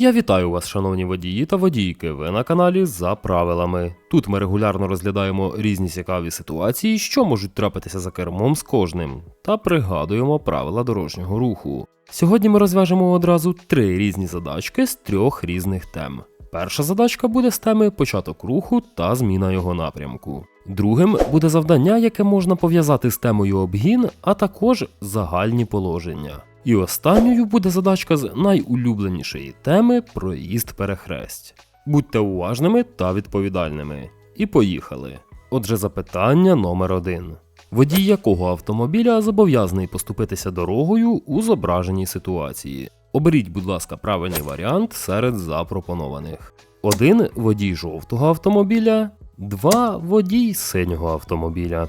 Я вітаю вас, шановні водії та водійки. Ви на каналі за правилами. Тут ми регулярно розглядаємо різні цікаві ситуації, що можуть трапитися за кермом з кожним, та пригадуємо правила дорожнього руху. Сьогодні ми розв'яжемо одразу три різні задачки з трьох різних тем. Перша задачка буде з теми початок руху та зміна його напрямку. Другим буде завдання, яке можна пов'язати з темою обгін, а також загальні положення. І останньою буде задачка з найулюбленішої теми проїзд перехресть. Будьте уважними та відповідальними. І поїхали. Отже, запитання номер один. Водій якого автомобіля зобов'язаний поступитися дорогою у зображеній ситуації? Оберіть, будь ласка, правильний варіант серед запропонованих. 1. Водій жовтого автомобіля, 2. Водій синього автомобіля.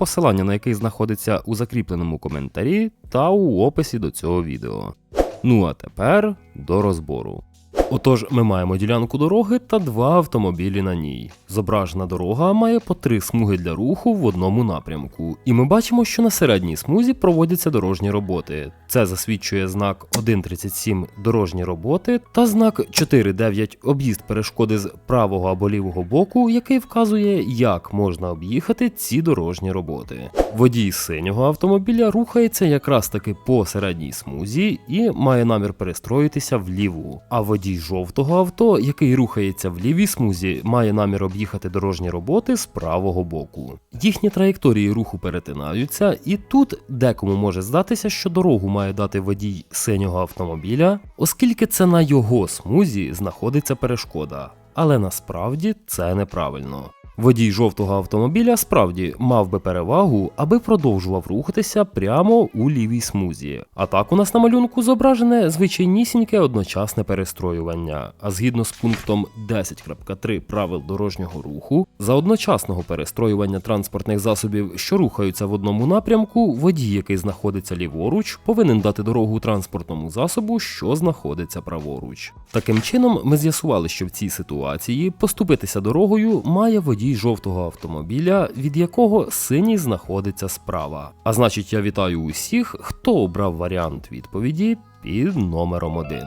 посилання на який знаходиться у закріпленому коментарі та у описі до цього відео. Ну а тепер до розбору. Отож, ми маємо ділянку дороги та два автомобілі на ній. Зображена дорога має по три смуги для руху в одному напрямку, і ми бачимо, що на середній смузі проводяться дорожні роботи. Це засвідчує знак 1.37 дорожні роботи та знак 4.9 об'їзд перешкоди з правого або лівого боку, який вказує, як можна об'їхати ці дорожні роботи. Водій синього автомобіля рухається якраз таки по середній смузі і має намір перестроїтися в ліву. А водій жовтого авто, який рухається в лівій смузі, має намір об'їхати дорожні роботи з правого боку. Їхні траєкторії руху перетинаються, і тут декому може здатися, що дорогу має дати водій синього автомобіля, оскільки це на його смузі знаходиться перешкода. Але насправді це неправильно. Водій жовтого автомобіля справді мав би перевагу, аби продовжував рухатися прямо у лівій смузі. А так у нас на малюнку зображене звичайнісіньке одночасне перестроювання. А згідно з пунктом 10.3 правил дорожнього руху, за одночасного перестроювання транспортних засобів, що рухаються в одному напрямку, водій, який знаходиться ліворуч, повинен дати дорогу транспортному засобу, що знаходиться праворуч. Таким чином, ми з'ясували, що в цій ситуації поступитися дорогою має водій жовтого автомобіля, від якого синій знаходиться справа. А значить, я вітаю усіх, хто обрав варіант відповіді під номером 1.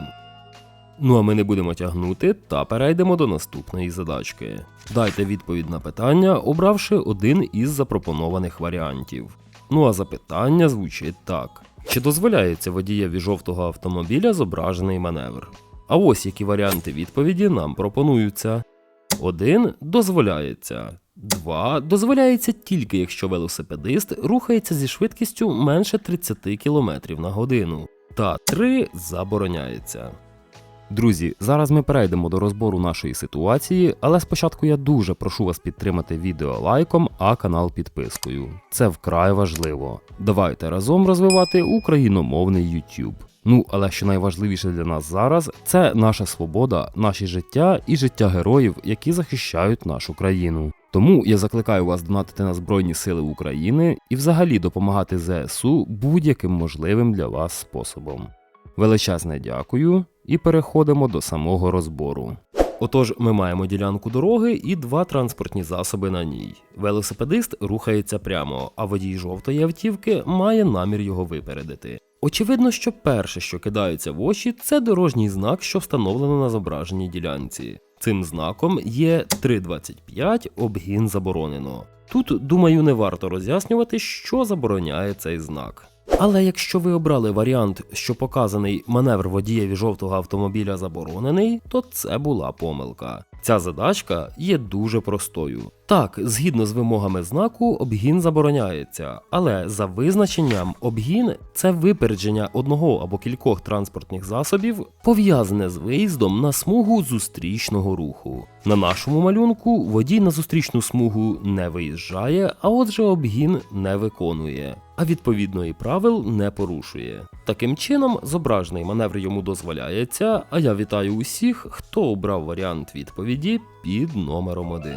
Ну а ми не будемо тягнути та перейдемо до наступної задачки. Дайте відповідь на питання, обравши один із запропонованих варіантів. Ну а запитання звучить так: чи дозволяється водієві жовтого автомобіля зображений маневр? А ось які варіанти відповіді нам пропонуються. 1. Дозволяється. 2. Дозволяється тільки якщо велосипедист рухається зі швидкістю менше 30 км на годину. Та 3. Забороняється. Друзі, зараз ми перейдемо до розбору нашої ситуації, але спочатку я дуже прошу вас підтримати відео лайком, а канал підпискою. Це вкрай важливо. Давайте разом розвивати україномовний YouTube. Ну, але що найважливіше для нас зараз, це наша свобода, наші життя і життя героїв, які захищають нашу країну. Тому я закликаю вас донатити на Збройні Сили України і взагалі допомагати ЗСУ будь-яким можливим для вас способом. Величезне дякую і переходимо до самого розбору. Отож, ми маємо ділянку дороги і два транспортні засоби на ній. Велосипедист рухається прямо, а водій жовтої автівки має намір його випередити. Очевидно, що перше, що кидається в очі, це дорожній знак, що встановлено на зображеній ділянці. Цим знаком є 3.25 обгін заборонено. Тут, думаю, не варто роз'яснювати, що забороняє цей знак. Але якщо ви обрали варіант, що показаний маневр водієві жовтого автомобіля заборонений, то це була помилка. Ця задачка є дуже простою. Так, згідно з вимогами знаку, обгін забороняється, але за визначенням обгін це випередження одного або кількох транспортних засобів, пов'язане з виїздом на смугу зустрічного руху. На нашому малюнку водій на зустрічну смугу не виїжджає, а отже обгін не виконує, а відповідної правил не порушує. Таким чином, зображений маневр йому дозволяється, а я вітаю усіх, хто обрав варіант відповіді під номером 1.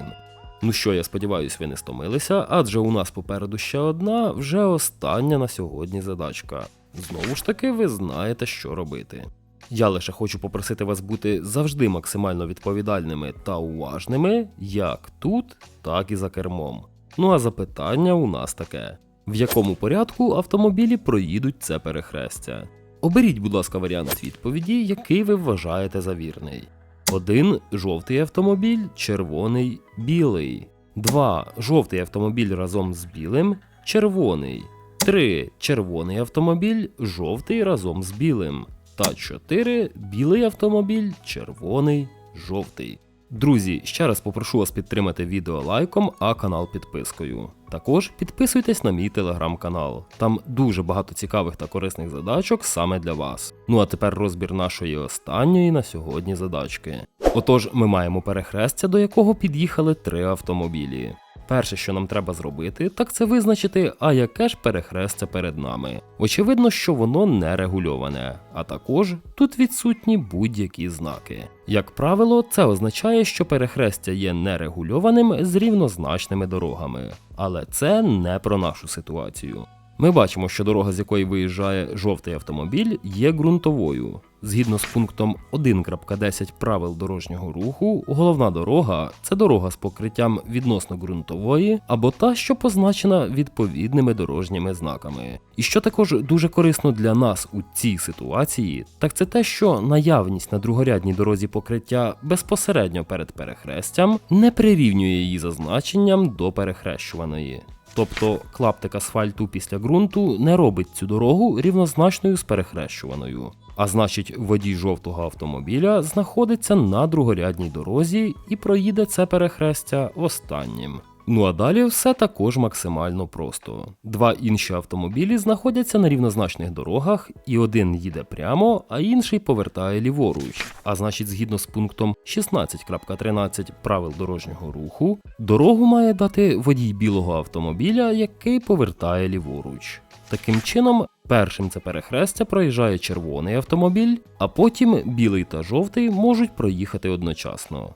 Ну що, я сподіваюся, ви не стомилися, адже у нас попереду ще одна, вже остання на сьогодні задачка. Знову ж таки, ви знаєте, що робити. Я лише хочу попросити вас бути завжди максимально відповідальними та уважними, як тут, так і за кермом. Ну а запитання у нас таке: в якому порядку автомобілі проїдуть це перехрестя? Оберіть, будь ласка, варіант відповіді, який ви вважаєте за вірний. 1. Жовтий автомобіль, червоний, білий. 2. Жовтий автомобіль разом з білим, червоний. 3. Червоний автомобіль, жовтий разом з білим. Та 4. Білий автомобіль, червоний, жовтий. Друзі, ще раз попрошу вас підтримати відео лайком, а канал підпискою. Також підписуйтесь на мій телеграм-канал. Там дуже багато цікавих та корисних задачок саме для вас. Ну а тепер розбір нашої останньої на сьогодні задачки. Отож, ми маємо перехрестя, до якого під'їхали три автомобілі. Перше, що нам треба зробити, так це визначити, а яке ж перехрестя перед нами. Очевидно, що воно не регульоване, а також тут відсутні будь-які знаки. Як правило, це означає, що перехрестя є нерегульованим з рівнозначними дорогами. Але це не про нашу ситуацію. Ми бачимо, що дорога, з якої виїжджає жовтий автомобіль, є ґрунтовою. Згідно з пунктом 1.10 правил дорожнього руху, головна дорога це дорога з покриттям відносно ґрунтової або та, що позначена відповідними дорожніми знаками. І що також дуже корисно для нас у цій ситуації, так це те, що наявність на другорядній дорозі покриття безпосередньо перед перехрестям не прирівнює її за значенням до перехрещуваної. Тобто клаптик асфальту після ґрунту не робить цю дорогу рівнозначною з перехрещуваною. А значить, водій жовтого автомобіля знаходиться на другорядній дорозі і проїде це перехрестя останнім. Ну а далі все також максимально просто. Два інші автомобілі знаходяться на рівнозначних дорогах, і один їде прямо, а інший повертає ліворуч. А значить, згідно з пунктом 16.13 правил дорожнього руху, дорогу має дати водій білого автомобіля, який повертає ліворуч. Таким чином, першим це перехрестя проїжджає червоний автомобіль, а потім білий та жовтий можуть проїхати одночасно.